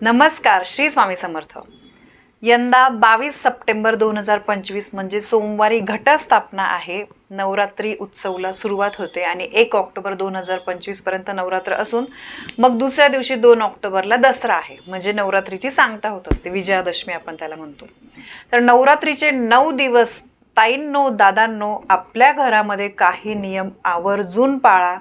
नमस्कार श्री स्वामी समर्थ. यंदा बावीस सप्टेंबर दोन हजार पंचवीस म्हणजे सोमवारी घटस्थापना आहे. नवरात्री उत्सवला सुरुवात होते आणि एक ऑक्टोबर दोन हजार पंचवीसपर्यंत नवरात्र असून मग दुसऱ्या दिवशी दोन ऑक्टोबरला दसरा आहे. म्हणजे नवरात्रीची सांगता होत असते. विजयादशमी आपण त्याला म्हणतो. तर नवरात्रीचे नऊ दिवस ताईंनो दादांनो आपल्या घरामध्ये काही नियम आवर्जून पाळा.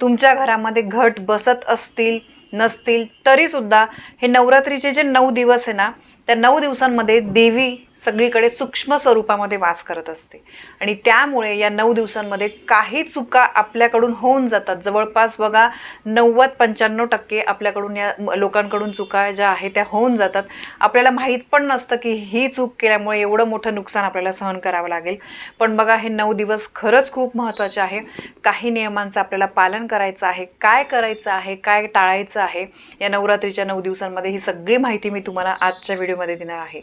तुमच्या घरामध्ये घट बसत असतील नसतील तरीसुद्धा हे नवरात्रीचे जे नऊ दिवस आहे ना त्या नऊ दिवसांमध्ये देवी सगळीकडे सूक्ष्म स्वरूपामध्ये वास करत असते. आणि त्यामुळे या नऊ दिवसांमध्ये काही चुका आपल्याकडून होऊन जातात. जवळपास बघा नव्वद पंच्याण्णव टक्के आपल्याकडून या लोकांकडून चुका ज्या आहेत त्या होऊन जातात. आपल्याला माहीत पण नसतं की ही चूक केल्यामुळे एवढं मोठं नुकसान आपल्याला सहन करावं लागेल. पण बघा हे नऊ दिवस खरंच खूप महत्त्वाचे आहे. काही नियमांचं आपल्याला पालन करायचं आहे. काय करायचं आहे? काय टाळायचं आहे? या नवरात्रीच्या नऊ दिवसांमध्ये ही सगळी माहिती मी तुम्हाला आजच्या व्हिडिओमध्ये देणार आहे.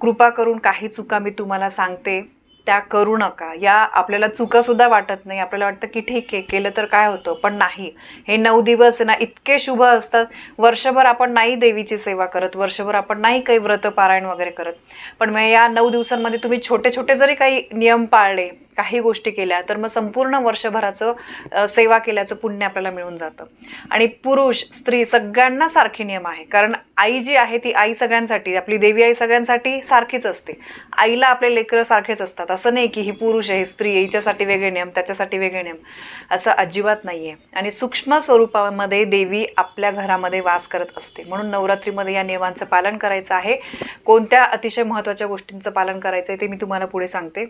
कृपा करून काही चुका मी तुम्हाला सांगते त्या करू नका. या आपल्याला चुकासुद्धा वाटत नाही. आपल्याला वाटतं की ठीक आहे केलं तर काय होतं? पण नाही. हे नऊ दिवस ना इतके शुभ असतात. वर्षभर आपण नाही देवीची सेवा करत. वर्षभर आपण नाही काही व्रत पारायण वगैरे करत. पण मग या नऊ दिवसांमध्ये तुम्ही छोटे छोटे जरी काही नियम पाळले काही गोष्टी केल्या तर मग संपूर्ण वर्षभराचं सेवा केल्याचं पुण्य आपल्याला मिळून जातं. आणि पुरुष स्त्री सगळ्यांना सारखे नियम आहे. कारण आई जी आहे ती आई सगळ्यांसाठी आपली देवी आई सगळ्यांसाठी सारखीच असते. आईला आपले लेकरं सारखेच असतात. असं नाही की ही पुरुष आहे स्त्री हिच्यासाठी वेगळे नियम त्याच्यासाठी वेगळे नियम. असं अजिबात नाही आहे आणि सूक्ष्म स्वरूपामध्ये देवी आपल्या घरामध्ये वास करत असते. म्हणून नवरात्रीमध्ये या नियमांचं पालन करायचं आहे. कोणत्या अतिशय महत्त्वाच्या गोष्टींचं पालन करायचं आहे ते मी तुम्हाला पुढे सांगते.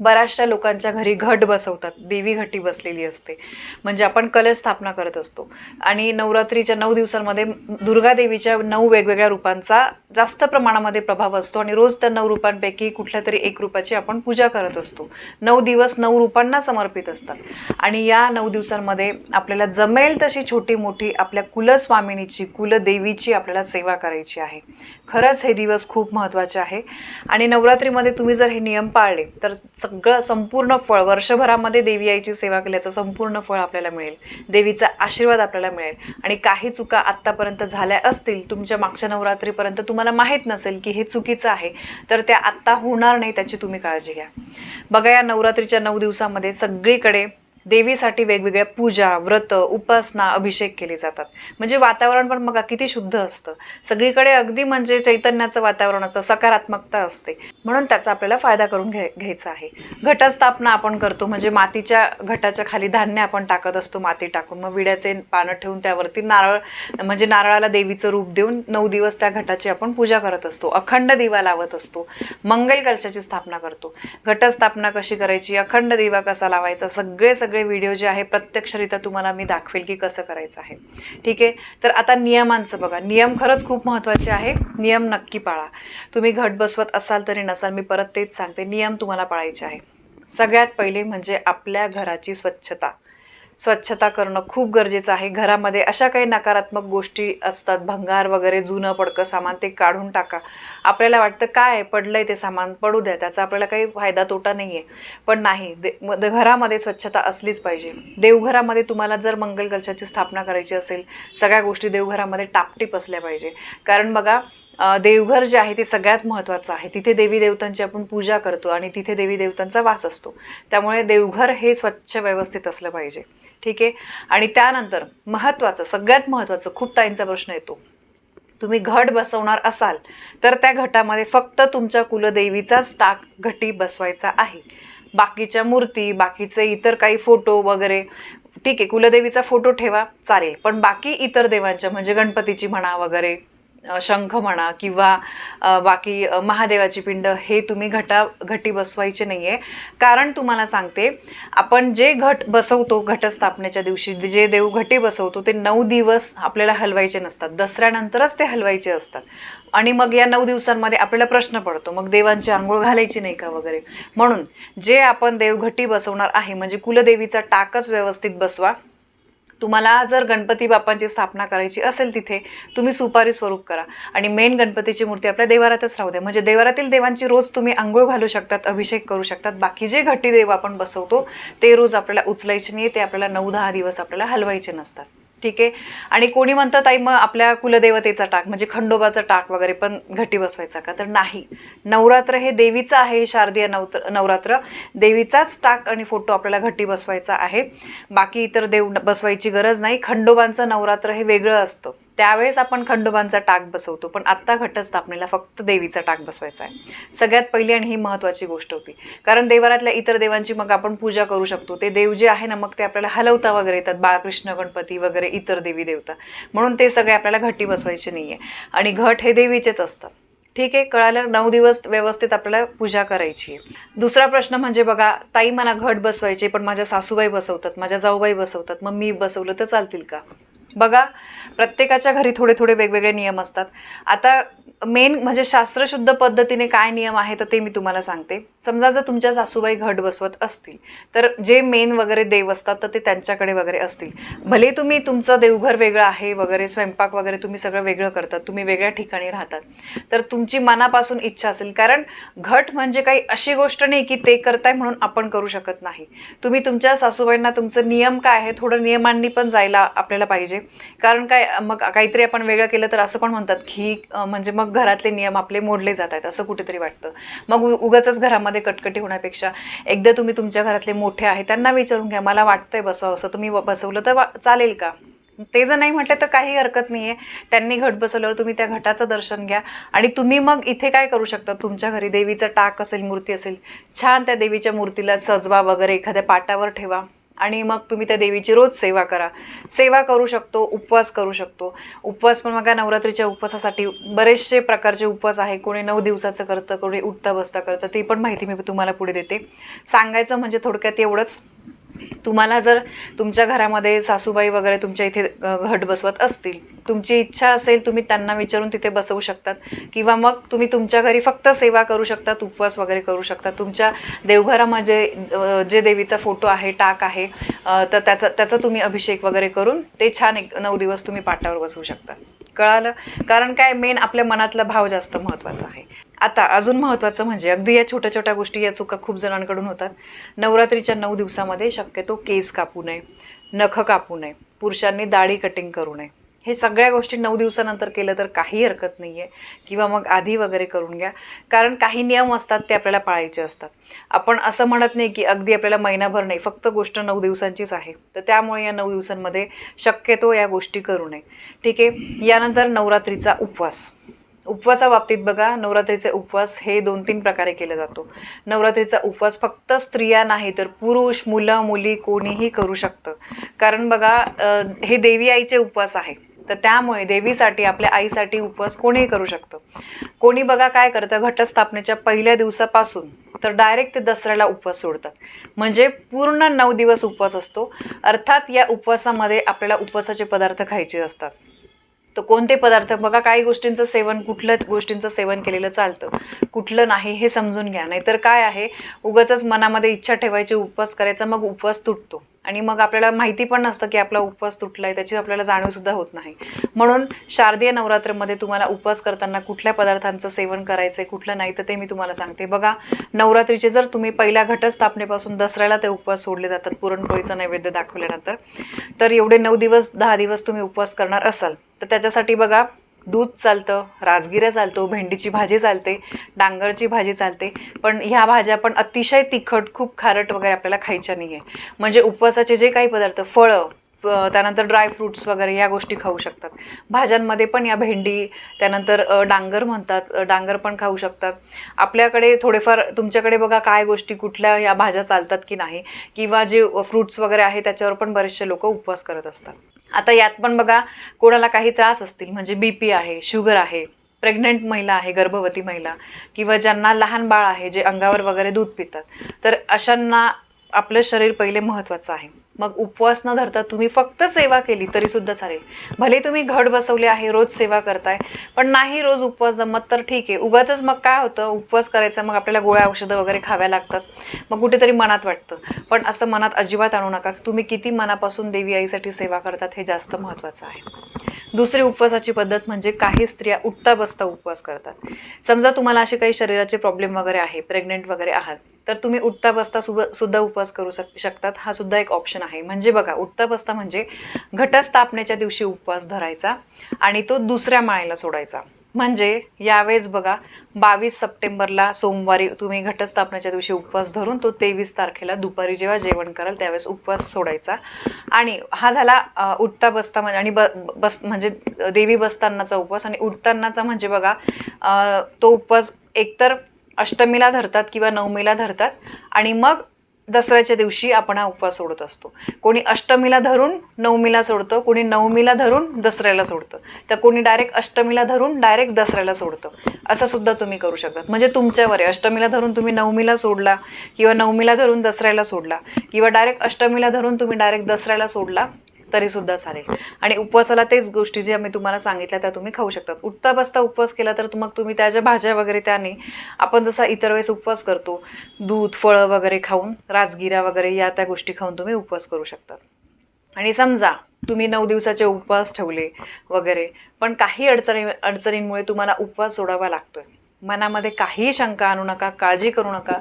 बऱ्याचशा लोकांच्या घरी घट बसवतात देवी घटी बसलेली असते. म्हणजे आपण कलश स्थापना करत असतो. आणि नवरात्रीच्या नऊ दिवसांमध्ये दुर्गा देवीच्या नऊ वेगवेगळ्या रूपांचा जास्त प्रमाणामध्ये प्रभाव असतो आणि रोज त्या नऊ रूपांपैकी कुठल्या तरी एक रूपाची आपण पूजा करत असतो. नऊ दिवस नऊ रूपांना समर्पित असतात. आणि या नऊ दिवसांमध्ये आपल्याला जमेल तशी छोटी मोठी आपल्या कुलस्वामिनीची कुलदेवीची आपल्याला सेवा करायची आहे. खरंच हे दिवस खूप महत्त्वाचे आहे. आणि नवरात्रीमध्ये तुम्ही जर हे नियम पाळले तर सगळं संपूर्ण फळ वर्षभरामध्ये देवी आईची सेवा केल्याचं संपूर्ण फळ आपल्याला मिळेल. देवीचा आशीर्वाद आपल्याला मिळेल. आणि काही चुका आत्तापर्यंत झाल्या असतील तुमच्या मागच्या नवरात्रीपर्यंत तुम्हाला माहीत नसेल की हे चुकीचं आहे तर त्या आत्ता होणार नाही त्याची तुम्ही काळजी घ्या. बघा या नवरात्रीच्या नऊ दिवसामध्ये सगळीकडे देवीसाठी वेगवेगळ्या पूजा व्रत उपासना अभिषेक केले जातात. म्हणजे वातावरण पण बघा किती शुद्ध असतं. सगळीकडे अगदी म्हणजे चैतन्याचं वातावरण असतं सकारात्मकता असते. म्हणून त्याचा आपल्याला फायदा करून घ्याय घ्यायचा आहे. घटस्थापना आपण करतो म्हणजे मातीच्या घटाच्या खाली धान्य आपण टाकत असतो माती टाकून. मग विड्याचे पानं ठेवून त्यावरती नारळ म्हणजे नारळाला देवीचं रूप देऊन नऊ दिवस त्या घटाची आपण पूजा करत असतो. अखंड दिवा लावत असतो. मंगल कलशाची स्थापना करतो. घटस्थापना कशी करायची? अखंड दिवा कसा लावायचा? सगळे सगळे व्हिडिओ जे आहे प्रत्यक्षरित्या तुम्हाला मी दाखवेल की कसं करायचं आहे. ठीक आहे? तर आता नियमांचं बघा. नियम खरंच खूप महत्त्वाचे आहे. नियम नक्की पाळा. तुम्ही घट बसवत असाल तरी नसाल मी परत तेच सांगते. नियम तुम्हाला पाळायचे आहे. सगळ्यात पहिले म्हणजे आपल्या घराची स्वच्छता. स्वच्छता करणं खूप गरजेचं आहे. घरामध्ये अशा काही नकारात्मक गोष्टी असतात भंगार वगैरे जुनं पडकं सामान ते काढून टाका. आपल्याला वाटतं काय आहे? पडलंय ते सामान पडू द्या त्याचा आपल्याला काही फायदा तोटा नाही आहे पण नाही दे म- द- घरामध्ये स्वच्छता असलीच पाहिजे. देवघरामध्ये तुम्हाला जर मंगल कलशाची स्थापना करायची असेल सगळ्या गोष्टी देवघरामध्ये टापटीप असल्या पाहिजे. कारण बघा देवघर जे आहे ते सगळ्यात महत्त्वाचं आहे. तिथे देवी देवतांची आपण पूजा करतो आणि तिथे देवी देवतांचा वास असतो. त्यामुळे देवघर हे स्वच्छ व्यवस्थित असलं पाहिजे. ठीक आहे? आणि त्यानंतर महत्त्वाचं सगळ्यात महत्त्वाचं खूप ताईंचा प्रश्न येतो. तुम्ही घट बसवणार असाल तर त्या घटामध्ये फक्त तुमच्या कुलदेवीचाच टाक घटी बसवायचा आहे. बाकीच्या मूर्ती बाकीचे इतर काही फोटो वगैरे ठीक आहे कुलदेवीचा फोटो ठेवा चालेल. पण बाकी इतर देवांच्या म्हणजे गणपतीची म्हणा वगैरे शंख म्हणा किंवा बाकी महादेवाची पिंड हे तुम्ही घटा घटी बसवायचे नाही आहे कारण तुम्हाला सांगते आपण जे घट बसवतो घटस्थापनेच्या दिवशी जे देव घटी बसवतो ते नऊ दिवस आपल्याला हलवायचे नसतात. दसऱ्यानंतरच ते हलवायचे असतात. आणि मग या नऊ दिवसांमध्ये आपल्याला प्रश्न पडतो मग देवांची आंघोळ घालायची नाही का वगैरे? म्हणून जे आपण देवघटी बसवणार आहे म्हणजे कुलदेवीचा टाकच व्यवस्थित बसवा तुम्हाला जर गणपती बाप्पांची स्थापना करायची असेल तिथे तुम्ही सुपारी स्वरूप करा. आणि मेन गणपतीची मूर्ती आपल्या देवारातच राहू द्या. म्हणजे देवारातील देवांची रोज तुम्ही आंघोळ घालू शकतात अभिषेक करू शकतात. बाकी जे घटी देव आपण बसवतो ते रोज आपल्याला उचलायचे नाही ते आपल्याला नऊ दहा दिवस आपल्याला हलवायचे नसतात. ठीक आहे. आणि कोणी म्हणतं ताई मग आपल्या कुलदेवतेचा टाक म्हणजे खंडोबाचा टाक वगैरे पण घटी बसवायचा का? तर नाही. नवरात्र हे देवीचं आहे शारदीय नवत्र नवरात्र. देवीचाच टाक आणि फोटो आपल्याला घटी बसवायचा आहे. बाकी इतर देव बसवायची गरज नाही. खंडोबांचं नवरात्र हे वेगळं असतं. त्यावेळेस आपण खंडोबांचा टाक बसवतो पण आत्ता घटस्थापनेला फक्त देवीचा टाक बसवायचा आहे. सगळ्यात पहिली आणि ही महत्त्वाची गोष्ट होती. कारण देवारातल्या इतर देवांची मग आपण पूजा करू शकतो. ते देव जे आहे ना मग ते आपल्याला हलवता वगैरे येतात. बाळकृष्ण गणपती वगैरे इतर देवी देवता. म्हणून ते सगळे आपल्याला घटी बसवायचे नाही आहे आणि घट हे देवीचेच असतात ठीक आहे? कळालं? नऊ दिवस व्यवस्थित आपल्याला पूजा करायची आहे. दुसरा प्रश्न म्हणजे बघा ताई मला घट बसवायचे पण माझ्या सासूबाई बसवतात माझ्या जाऊबाई बसवतात. मग मी बसवलं तर चालतील का? बघा प्रत्येकाच्या घरी थोडे थोडे वेगवेगळे नियम असतात. आता मेन म्हणजे शास्त्रशुद्ध पद्धतीने काय नियम आहे तर ते मी तुम्हाला सांगते. समजा जर तुमच्या सासूबाई घट बसवत असतील तर जे मेन वगैरे देव असतात तर ते त्यांच्याकडे वगैरे असतील. भले तुम्ही तुमचं देवघर वेगळं आहे वगैरे स्वयंपाक वगैरे तुम्ही सगळं वेगळं करतात तुम्ही वेगळ्या ठिकाणी राहतात तर तुमची मनापासून इच्छा असेल. कारण घट म्हणजे काही अशी गोष्ट नाही की ते करताय म्हणून आपण करू शकत नाही. तुम्ही तुमच्या सासूबाईंना तुमचं नियम काय आहे थोडं नियमांनी पण जायला आपल्याला पाहिजे. कारण काय मग काहीतरी आपण वेगळं केलं तर असं पण म्हणतात की म्हणजे मग घरातले नियम आपले मोडले जात आहेत असं कुठेतरी वाटतं. मग उ- उगाचच घरामध्ये कटकटी होण्यापेक्षा एकदा तुम्ही तुमच्या घरातले मोठे आहे त्यांना विचारून घ्या मला वाटतंय बसवा असं तुम्ही बसवलं तर वा- चालेल का? ते जर नाही म्हटलं तर काही हरकत नाही आहे त्यांनी घट बसवल्यावर तुम्ही त्या घटाचं दर्शन घ्या आणि तुम्ही मग इथे काय करू शकता? तुमच्या घरी देवीचं टाक असेल मूर्ती असेल छान त्या देवीच्या मूर्तीला सजवा वगैरे एखाद्या पाटावर ठेवा. आणि मग तुम्ही त्या देवीची रोज सेवा करा. सेवा करू शकतो उपवास करू शकतो. उपवास पण मग नवरात्रीच्या उपवासासाठी बरेचसे प्रकारचे उपवास आहे. कोणी नऊ दिवसाचं करतं कोणी उठता बसता करतं ती पण माहिती मी तुम्हाला पुढे देते. सांगायचं म्हणजे थोडक्यात एवढंच. तुम्हाला जर तुमच्या घरामध्ये सासूबाई वगैरे तुमच्या इथे घट बसवत असतील तुमची इच्छा असेल तुम्ही त्यांना विचारून तिथे बसवू शकतात किंवा मग तुम्ही तुमच्या घरी फक्त सेवा करू शकतात उपवास वगैरे करू शकता तुमच्या देवघरामध्ये जे देवीचा फोटो आहे टाक आहे तर त्याचा त्याचा तुम्ही अभिषेक वगैरे करून ते छान एक नऊ दिवस तुम्ही पाटावर बसवू शकता. कळालं? कारण काय मेन आपल्या मनातला भाव जास्त महत्त्वाचा आहे. आता अजून महत्त्वाचं म्हणजे अगदी या छोट्या छोट्या गोष्टी या चुका खूप जणांकडून होतात. नवरात्रीच्या नऊ दिवसामध्ये शक्यतो केस कापू नये नखं कापू नये पुरुषांनी दाढी कटिंग करू नये. हे सगळ्या गोष्टी नऊ दिवसानंतर केलं तर काही हरकत नाही आहे किंवा मग आधी वगैरे करून घ्या. कारण काही नियम असतात ते आपल्याला पाळायचे असतात. आपण असं म्हणत नाही की अगदी आपल्याला महिनाभर नाही फक्त गोष्ट नऊ दिवसांचीच आहे. तर त्यामुळे या नऊ दिवसांमध्ये शक्यतो या गोष्टी करू नये. ठीक आहे? यानंतर नवरात्रीचा उपवास. उपवासाबाबतीत बघा नवरात्रीचे उपवास हे दोन तीन प्रकारे केला जातो. नवरात्रीचा उपवास फक्त स्त्रिया नाही तर पुरुष मुलं मुली कोणीही करू शकतं. कारण बघा हे देवी आईचे उपवास आहे. तर त्यामुळे देवीसाठी आपल्या आईसाठी उपवास कोणीही करू शकतं. कोणी बघा काय करतं घटस्थापनेच्या पहिल्या दिवसापासून तर डायरेक्ट ते दसऱ्याला उपवास सोडतात. म्हणजे पूर्ण नऊ दिवस उपवास असतो. अर्थात या उपवासामध्ये आपल्याला उपवासाचे पदार्थ खायचे असतात. तर कोणते पदार्थ? बघा काही गोष्टींचं सेवन कुठल्याच गोष्टींचं सेवन केलेलं चालतं. कुठलं नाही हे समजून घ्या. नाहीतर काय आहे? उगाचच मनामध्ये इच्छा ठेवायची उपवास करायचा मग उपवास तुटतो. आणि मग आपल्याला माहिती पण नसतं की आपला उपवास तुटलाय त्याची आपल्याला जाणीवसुद्धा होत नाही. म्हणून शारदीय नवरात्रमध्ये तुम्हाला उपवास करताना कुठल्या पदार्थांचं सेवन करायचं आहे कुठलं नाही तर ते मी तुम्हाला सांगते. बघा नवरात्रीचे जर तुम्ही पहिल्या घटस्थापनेपासून दसऱ्याला ते उपवास सोडले जातात पुरणपोळीचं नैवेद्य दाखवल्यानंतर तर एवढे नऊ दिवस दहा दिवस तुम्ही उपवास करणार असाल. तर त्याच्यासाठी बघा दूध चालतं राजगिरा चालतो भेंडीची भाजी चालते डांगरची भाजी चालते. पण ह्या भाज्या पण अतिशय तिखट खूप खारट वगैरे आपल्याला खायच्या नाही आहे म्हणजे उपवासाचे जे काही पदार्थ फळं त्यानंतर ड्रायफ्रुट्स वगैरे या गोष्टी खाऊ शकतात. भाज्यांमध्ये पण या भेंडी त्यानंतर डांगर म्हणतात डांगर पण खाऊ शकतात. आपल्याकडे थोडेफार तुमच्याकडे बघा काय गोष्टी कुठल्या या भाज्या चालतात की नाही किंवा जे फ्रुट्स वगैरे आहे त्याच्यावर पण बरेचसे लोक उपवास करत असतात. आता यात पण बघा कोणाला काही त्रास असतील म्हणजे बी पी आहे शुगर आहे प्रेग्नंट महिला आहे गर्भवती महिला किंवा ज्यांना लहान बाळ आहे जे अंगावर वगैरे दूध पितात तर अशांना आपलं शरीर पहिले महत्त्वाचं आहे. मग उपवास न धरता तुम्ही फक्त सेवा केली तरी सुद्धा चालेल. भले तुम्ही घट बसवले आहे रोज सेवा करताय पण नाही रोज उपवास जमत तर ठीक आहे. उगाच मग काय होतं? उपवास करायचा मग आपल्याला गोळ्या औषधं वगैरे खाव्या लागतात. मग कुठेतरी मनात वाटतं. पण असं मनात अजिबात आणू नका. तुम्ही किती मनापासून देवी आईसाठी सेवा करतात हे जास्त महत्त्वाचं आहे. दुसरी उपवासाची पद्धत म्हणजे काही स्त्रिया उठता बसता उपवास करतात. समजा तुम्हाला असे काही शरीराचे प्रॉब्लेम वगैरे आहे प्रेग्नेंट वगैरे आहात. तर तुम्ही उठता बसता सुब- सुद्धा उपवास करू शक शकतात. हा सुद्धा एक ऑप्शन आहे. म्हणजे बघा उठता बसता म्हणजे घटस्थापनेच्या दिवशी उपवास धरायचा आणि तो दुसऱ्या माळेला सोडायचा. म्हणजे यावेळेस बघा बावीस सप्टेंबरला सोमवारी तुम्ही घटस्थापनेच्या दिवशी उपवास धरून तो तेवीस तारखेला दुपारी जेव्हा जेवण कराल त्यावेळेस उपवास सोडायचा. आणि हा झाला उठता बसता म्हणजे आणि ब बस म्हणजे देवी बसतानाचा उपवास आणि उठतानाचा म्हणजे बघा तो उपवास एकतर अष्टमीला धरतात किंवा नवमीला धरतात आणि मग दसऱ्याच्या दिवशी आपण हा उपवास सोडत असतो. कोणी अष्टमीला धरून नवमीला सोडतं कोणी नवमीला धरून दसऱ्याला सोडतं. तर कोणी डायरेक्ट अष्टमीला धरून डायरेक्ट दसऱ्याला सोडतं. असं सुद्धा तुम्ही करू शकता म्हणजे तुमच्यावर आहे. अष्टमीला धरून तुम्ही नवमीला सोडला किंवा नवमीला धरून दसऱ्याला सोडला किंवा डायरेक्ट अष्टमीला धरून तुम्ही डायरेक्ट दसऱ्याला सोडला तरी सुद्धा चालेल. आणि उपवासाला तेच गोष्टी ज्या मी तुम्हाला सांगितल्या त्या तुम्ही खाऊ शकतात. उठता बसता उपवास केला तर मग तुम्ही त्याच्या भाज्या वगैरे त्याने आपण जसा इतर वेळेस उपवास करतो दूध फळं वगैरे खाऊन राजगिरा वगैरे या त्या गोष्टी खाऊन तुम्ही उपवास करू शकतात. आणि समजा तुम्ही नऊ दिवसाचे उपवास ठेवले वगैरे पण काही अडचणी अडचणींमुळे तुम्हाला उपवास सोडावा लागतोय. मनामध्ये काहीही शंका आणू नका काळजी करू नका.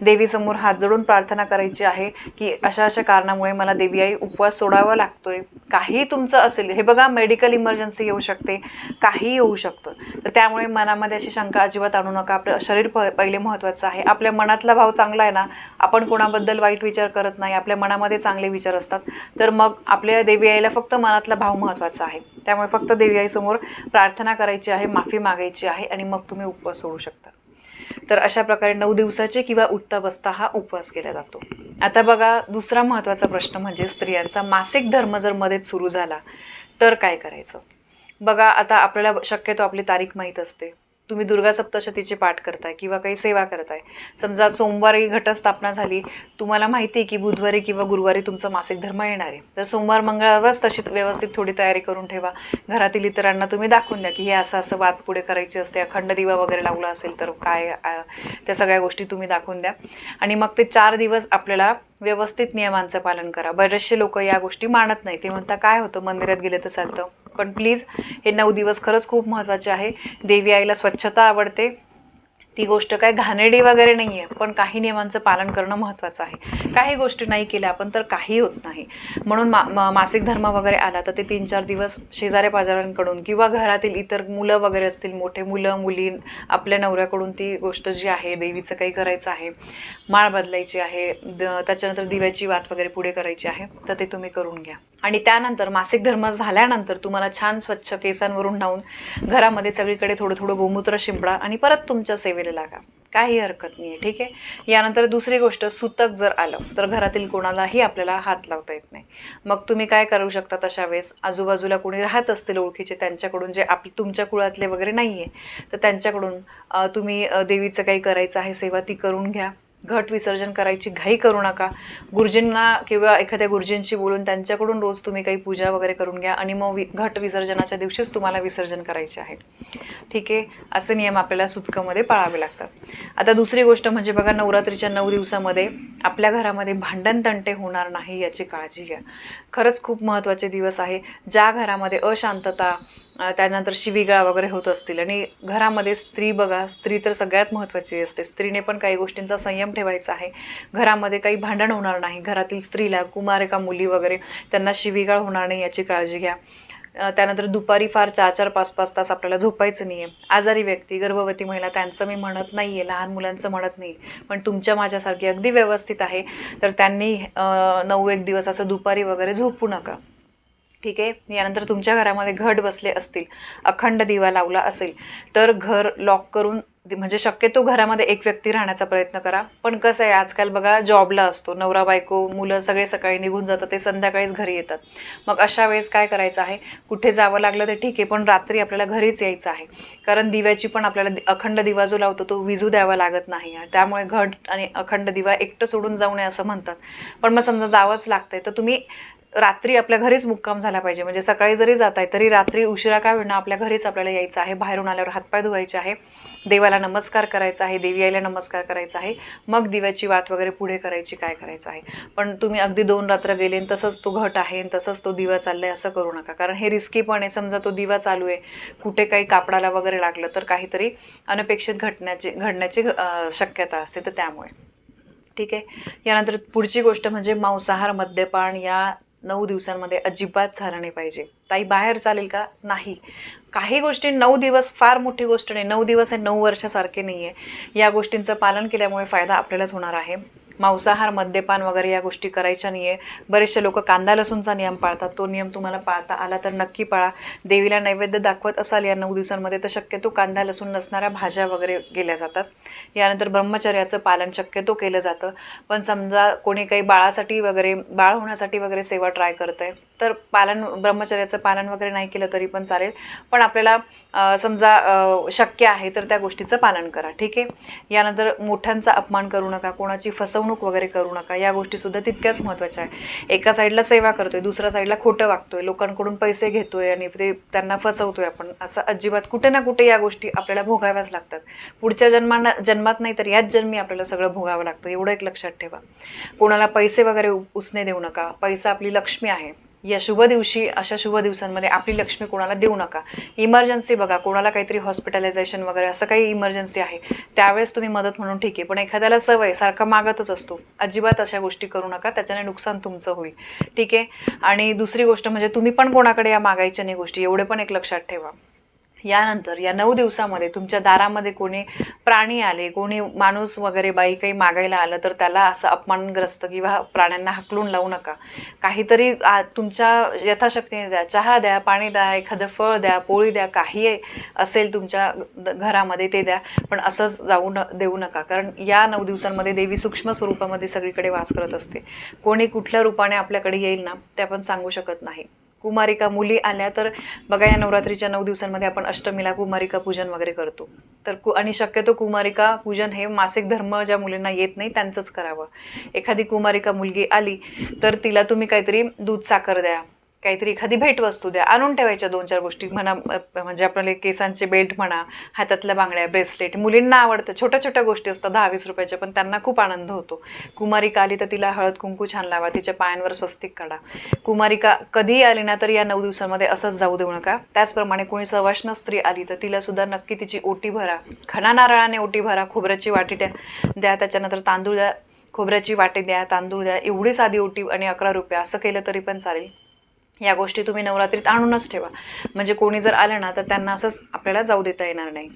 देवीसमोर हात जोडून प्रार्थना करायची आहे की अशा अशा कारणामुळे मला देवी आई उपवास सोडावा लागतोय. काही तुमचं असेल हे बघा मेडिकल इमर्जन्सी येऊ शकते काही येऊ शकतं. तर त्यामुळे मनामध्ये अशी शंका अजिबात आणू नका. आपलं शरीर प पहिले महत्त्वाचं आहे. आपल्या मनातला भाव चांगला आहे ना आपण कोणाबद्दल वाईट विचार करत नाही. आपल्या मनामध्ये चांगले विचार असतात. तर मग आपल्या देवी आईला फक्त मनातला भाव महत्त्वाचा आहे. त्यामुळे फक्त देवी आईसमोर प्रार्थना करायची आहे माफी मागायची आहे आणि मग तुम्ही उपवास सोडू शकता. तर अशा प्रकारे नऊ दिवसाचे किंवा उठता बसता हा उपवास केला जातो. आता बघा दुसरा महत्त्वाचा प्रश्न म्हणजे स्त्रियांचा मासिक धर्म जर मध्येच सुरू झाला तर काय करायचं? बघा आता आपल्याला शक्यतो आपली तारीख माहीत असते. तुम्ही दुर्गा सप्तशतीचे पाठ करताय किंवा काही सेवा करताय. समजा सोमवारी घटस्थापना झाली तुम्हाला माहिती आहे की बुधवारी किंवा गुरुवारी तुमचं मासिक धर्म येणार आहे. तर सोमवार मंगळवारच तशी व्यवस्थित थोडी तयारी करून ठेवा. घरातील इतरांना तुम्ही दाखवून द्या की हे असं असं वाद पुढे करायची असते अखंड दिवा वगैरे लावला असेल तर काय त्या सगळ्या गोष्टी तुम्ही दाखवून द्या. आणि मग ते चार दिवस आपल्याला व्यवस्थित नियमांचं पालन करा. बरेचसे लोक या गोष्टी मानत नाही. ते म्हणता काय होतं? मंदिरात गेले तर चालतं. पण प्लीज हे नऊ दिवस खरंच खूप महत्त्वाचे आहे. देवी आईला स्वच्छता आवडते. ती गोष्ट काय घाणेरडी वगैरे नाही आहे पण काही नियमांचं पालन करणं महत्त्वाचं आहे. काही गोष्टी नाही केल्या आपण तर काही होत नाही. म्हणून मा मा- मासिक धर्म वगैरे आला तर ते तीन चार दिवस शेजाऱ्या पाजाऱ्यांकडून किंवा घरातील इतर मुलं वगैरे असतील मोठे मुलं मुली आपल्या नवऱ्याकडून ती गोष्ट जी आहे देवीचं काही करायचं आहे माळ बदलायची आहे द त्याच्यानंतर दिव्याची वात वगैरे पुढे करायची आहे तर ते तुम्ही करून घ्या. आणि त्यानंतर मासिक धर्म झाल्यानंतर तुम्हाला छान स्वच्छ केसांवरून न्हावून घरामध्ये सगळीकडे थोडं थोडं गोमूत्र शिंपडा आणि परत तुमच्या सेवेला लागा. काही हरकत नाही आहे ठीक आहे? यानंतर दुसरी गोष्ट सुतक जर आलं तर घरातील कोणालाही आपल्याला हात लावता येत नाही. मग तुम्ही काय करू शकता तशा वेळेस? आजूबाजूला कोणी राहत असतील ओळखीचे त्यांच्याकडून जे आप तुमच्या कुळातले वगैरे नाही आहे तर त्यांच्याकडून तुम्ही देवीचं काही करायचं आहे सेवा ती करून घ्या. घट विसर्जन करायची घाई करू नका. गुरुजींना किंवा एखाद्या गुरुजींशी बोलून त्यांच्याकडून रोज तुम्ही काही पूजा वगैरे करून घ्या आणि मग वि घट विसर्जनाच्या दिवशीच तुम्हाला विसर्जन करायचे आहे. ठीक आहे? असे नियम आपल्याला सुतकामध्ये पाळावे लागतात. आता दुसरी गोष्ट म्हणजे बघा नवरात्रीच्या नऊ दिवसामध्ये आपल्या घरामध्ये भांडण तंटे होणार नाही याची काळजी घ्या. खरंच खूप महत्त्वाचे दिवस आहे. ज्या घरामध्ये अशांतता त्यानंतर शिवीगाळ वगैरे होत असतील. आणि घरामध्ये स्त्री बघा स्त्री तर सगळ्यात महत्त्वाची असते. स्त्रीने पण काही गोष्टींचा संयम ठेवायचा आहे. घरामध्ये काही भांडण होणार नाही. घरातील स्त्रीला कुमारिका मुली वगैरे त्यांना शिवीगाळ होणार नाही याची काळजी घ्या. त्यानंतर दुपारी फार चार चार पाच पाच तास आपल्याला झोपायचं नाही आहे आजारी व्यक्ती गर्भवती महिला त्यांचं मी म्हणत नाही आहे लहान मुलांचं म्हणत नाही पण तुमच्या माझ्यासारखी अगदी व्यवस्थित आहे तर त्यांनी नऊ एक दिवस असं दुपारी वगैरे झोपू नका. ठीक आहे? यानंतर तुमच्या घरामध्ये घट बसले असतील अखंड दिवा लावला असेल तर घर लॉक करून म्हणजे शक्यतो घरामध्ये एक व्यक्ती राहण्याचा प्रयत्न करा. पण कसं आहे आजकाल बघा जॉबला असतो नवरा बायको मुलं सगळे सकाळी निघून जातात ते संध्याकाळीच घरी येतात. मग अशा वेळेस काय करायचं आहे? कुठे जावं लागलं तर ठीक आहे पण रात्री आपल्याला घरीच यायचं आहे. कारण दिव्याची पण आपल्याला अखंड दिवा जो लावतो तो विजू द्यावा लागत नाही. त्यामुळे घट आणि अखंड दिवा एकटं सोडून जाऊ नये असं म्हणतात. पण मग समजा जावंच लागतंय तर तुम्ही रात्री आपल्या घरीच मुक्काम झाला पाहिजे. म्हणजे सकाळी जरी जात आहे तरी रात्री उशिरा काय होईना आपल्या घरीच आपल्याला यायचं आहे. बाहेरून आल्यावर हातपाय धुवायचे आहे. देवाला नमस्कार करायचा आहे. देवी आईला नमस्कार करायचा आहे. मग दिव्याची वात वगैरे पुढे करायची काय करायचं आहे. पण तुम्ही अगदी दोन रात्र गेले तसंच तो घट आहे आणि तसंच तो दिवा चाललाय असं करू नका. कारण हे रिस्की पण आहे. समजा तो दिवा चालू आहे. कुठे काही कापडाला वगैरे लागलं तर काहीतरी अनपेक्षित घटण्याची घडण्याची शक्यता असते. तर त्यामुळे. ठीक आहे? यानंतर पुढची गोष्ट म्हणजे मांसाहार मद्यपान या नऊ दिवसांमध्ये अजिबात झालं नाही पाहिजे. ताई बाहेर चालेल का? नाही. काही गोष्टी नऊ दिवस फार मोठी गोष्ट नाही. नऊ दिवस हे नऊ वर्षासारखे नाही आहे या गोष्टींचं पालन केल्यामुळे फायदा आपल्यालाच होणार आहे. मांसाहार मद्यपान वगैरे या गोष्टी करायच्या नाही आहे बरेचसे लोक कांदा लसूणचा नियम पाळतात. तो नियम तुम्हाला पाळता आला तर नक्की पाळा. देवीला नैवेद्य दाखवत असाल या नऊ दिवसांमध्ये तर शक्यतो कांदा लसूण नसणाऱ्या भाज्या वगैरे केल्या जातात. यानंतर ब्रह्मचर्याचं पालन शक्यतो केलं जातं. पण समजा कोणी काही बाळासाठी वगैरे बाळ होण्यासाठी वगैरे सेवा ट्राय करत आहे तर पालन ब्रह्मचर्याचं पालन वगैरे नाही केलं तरी पण चालेल. पण आपल्याला समजा शक्य आहे तर त्या गोष्टीचं पालन करा. ठीक आहे? यानंतर मोठ्यांचा अपमान करू नका. कोणाची फसवणूक वगैरे करू नका. या गोष्टीसुद्धा तितक्याच महत्त्वाच्या आहे एका साईडला सेवा करतोय दुसऱ्या साईडला खोटं वागतोय. लोकांकडून पैसे घेतोय आणि ते त्यांना फसवतोय आपण. असं अजिबात कुठे ना कुठे या गोष्टी आपल्याला भोगाव्याच लागतात. पुढच्या जन्मांना जन्मात नाही तर याच जन्मी आपल्याला सगळं भोगावं लागतं. एवढं एक लक्षात ठेवा. कोणाला पैसे वगैरे उसने देऊ नका. पैसा आपली लक्ष्मी आहे. या शुभ दिवशी अशा शुभ दिवसांमध्ये आपली लक्ष्मी कोणाला देऊ नका. इमर्जन्सी बघा कोणाला काहीतरी हॉस्पिटलायझेशन वगैरे असं काही इमर्जन्सी आहे. त्यावेळेस तुम्ही मदत म्हणून ठीक आहे पण एखाद्याला सवय सारखा मागतच असतो. अजिबात अशा गोष्टी करू नका त्याच्याने नुकसान तुमचं होईल. ठीक आहे? आणि दुसरी गोष्ट म्हणजे तुम्ही पण कोणाकडे या मागायच्या नाही गोष्टी एवढे पण एक लक्षात ठेवा. यानंतर या नऊ दिवसामध्ये तुमच्या दारामध्ये कोणी प्राणी आले कोणी माणूस वगैरे बाई काही मागायला आलं तर त्याला असं अपमानग्रस्त किंवा प्राण्यांना हकलून लावू नका. काहीतरी आ, तुमच्या यथाशक्तीने द्या. चहा द्या पाणी द्या एखादं फळ द्या पोळी द्या काही असेल तुमच्या द- घरामध्ये ते द्या पण असंच जाऊ न देऊ नका. कारण या नऊ दिवसांमध्ये देवी सूक्ष्म स्वरूपामध्ये सगळीकडे वास करत असते. कोणी कुठल्या रूपाने आपल्याकडे येईल ना ते आपण सांगू शकत नाही. कुमारिका मुली आल्या तर बघा या नवरात्रीच्या नऊ दिवसांमध्ये आपण अष्टमीला कुमारिका पूजन वगैरे करतो. तर कु आणि शक्यतो कुमारिका पूजन हे मासिक धर्म ज्या मुलींना येत नाही त्यांचंच करावं. एखादी कुमारिका मुलगी आली तर तिला तुम्ही काहीतरी दूध साखर द्या. काहीतरी एखादी भेटवस्तू द्या. आणून ठेवायच्या दोन चार गोष्टी म्हणा म्हणजे आपल्याला केसांचे बेल्ट म्हणा हातातल्या बांगड्या ब्रेसलेट मुलींना आवडतं. छोट्या छोट्या गोष्टी असतात दहा वीस रुपयाच्या पण त्यांना खूप आनंद होतो. कुमारिका आली तर तिला हळद कुंकू छान लावा तिच्या पायांवर स्वस्तिक काढा. कुमारिका कधीही आली ना तर या नऊ दिवसांमध्ये असंच जाऊ देऊ नका. त्याचप्रमाणे कोणी सवाष्ण स्त्री आली तर तिला सुद्धा नक्की तिची ओटी भरा. खणा नारळाने ओटी भरा खोबऱ्याची वाटी द्या द्या. त्याच्यानंतर तांदूळ द्या खोबऱ्याची वाटी द्या तांदूळ द्या. एवढी साधी ओटी आणि अकरा रुपये असं केलं तरी पण चालेल. या गोष्टी तुम्ही नवरात्रीत आणूनच ठेवा. म्हणजे कोणी जर आलं ना तर त्यांना असंच आपल्याला जाऊ देता येणार नाही.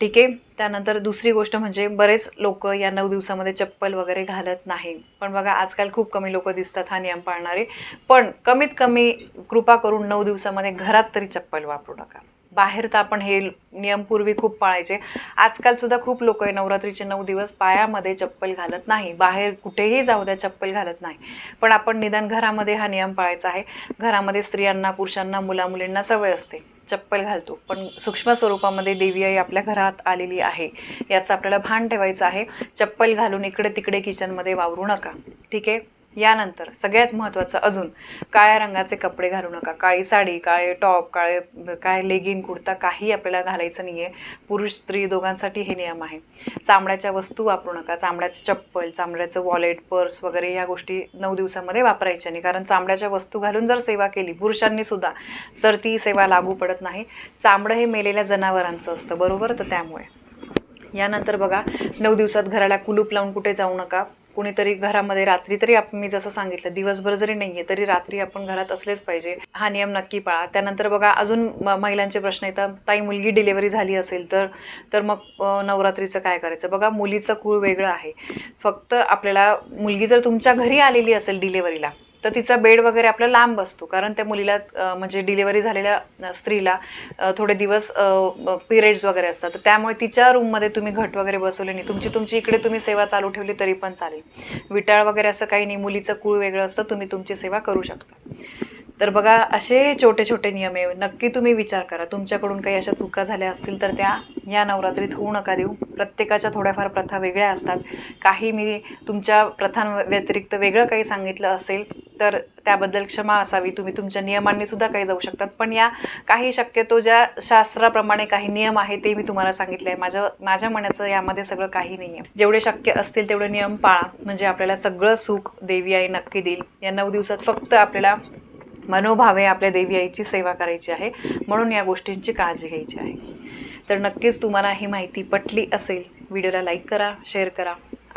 ठीक आहे? त्यानंतर दुसरी गोष्ट म्हणजे बरेच लोक या नऊ दिवसामध्ये चप्पल वगैरे घालत नाही. पण बघा आजकाल खूप कमी लोक दिसतात हा नियम पाळणारे. पण कमीत कमी कृपा करून नऊ दिवसामध्ये घरात तरी चप्पल वापरू नका. बाहेर तर आपण हे नियम पूर्वी खूप पाळायचे. आजकाल सुद्धा खूप लोक आहे नवरात्रीचे नऊ दिवस पायामध्ये चप्पल घालत नाही. बाहेर कुठेही जाऊ द्या चप्पल घालत नाही. पण आपण निदान घरामध्ये हा नियम पाळायचा आहे. घरामध्ये स्त्रियांना पुरुषांना मुलामुलींना सवय असते. चप्पल घालतो. पण सूक्ष्म स्वरूपामध्ये देवी आई आपल्या घरात आलेली आहे. याचं आपल्याला भान ठेवायचं आहे. चप्पल घालून इकडे तिकडे किचनमध्ये वावरू नका. ठीक आहे? यानंतर सगळ्यात महत्त्वाचं अजून काळ्या रंगाचे कपडे घालू नका. काळी साडी काळे टॉप काळे काय लेगिन कुर्ता काही आपल्याला घालायचं नाही आहे पुरुष स्त्री दोघांसाठी हे नियम आहे. चामड्याच्या वस्तू वापरू नका. चामड्याचं चप्पल चामड्याचं वॉलेट पर्स वगैरे या गोष्टी नऊ दिवसामध्ये वापरायच्या नाही. कारण चामड्याच्या वस्तू घालून जर सेवा केली पुरुषांनी सुद्धा तर ती सेवा लागू पडत नाही. चामडं हे मेलेल्या जनावरांचं असतं बरोबर? तर त्यामुळे. यानंतर बघा नऊ दिवसात घराला कुलूप लावून कुठे जाऊ नका. कुणीतरी घरामध्ये रात्री तरी आपण मी जसं सांगितलं दिवसभर जरी नाही आहे तरी रात्री आपण घरात असलेच पाहिजे. हा नियम नक्की पाळा. त्यानंतर बघा अजून महिलांचे प्रश्न येतात ताई मुलगी डिलेव्हरी झाली असेल तर तर मग नवरात्रीचं काय करायचं? बघा मुलीचं कुळ वेगळं आहे. फक्त आपल्याला मुलगी जर तुमच्या घरी आलेली असेल डिलेवरीला तर तिचा बेड वगैरे आपला लांब असतो. कारण त्या मुलीला म्हणजे डिलिव्हरी झालेल्या स्त्रीला थोडे दिवस पिरियड्स वगैरे असतात. तर त्यामुळे तिच्या रूममध्ये तुम्ही घट वगैरे बसवले नाही. तुमची तुमची इकडे तुम्ही सेवा चालू ठेवली तरी पण चालेल. विटाळ वगैरे असं काही नाही. मुलीचं कुळ वेगळं असतं. तुम्ही तुमची सेवा करू शकता. तर बघा असे छोटे छोटे नियम आहे. नक्की तुम्ही विचार करा. तुमच्याकडून काही अशा चुका झाल्या असतील तर त्या या नवरात्रीत होऊ नका देऊ. प्रत्येकाच्या थोड्याफार प्रथा वेगळ्या असतात. काही मी तुमच्या प्रथांव्यतिरिक्त वेगळं काही सांगितलं असेल तर त्याबद्दल क्षमा असावी. तुम्ही तुमच्या नियमांनी सुद्धा काही जाऊ शकतात. पण या काही शक्यतो ज्या शास्त्राप्रमाणे काही नियम आहे ते मी तुम्हाला सांगितले आहे. माझ्या माझ्या मनाचं यामध्ये सगळं काही नाही आहे जेवढे शक्य असतील तेवढे नियम पाळा. म्हणजे आपल्याला सगळं सुख देवी आई नक्की देईल. या नऊ दिवसात फक्त आपल्याला मनोभावे आपल्या देवी आईची सेवा करायची आहे. म्हणून या गोष्टींची काळजी घ्यायची आहे. तर नक्कीच तुम्हाला ही माहिती पटली असेल. व्हिडिओला लाईक करा शेअर करा.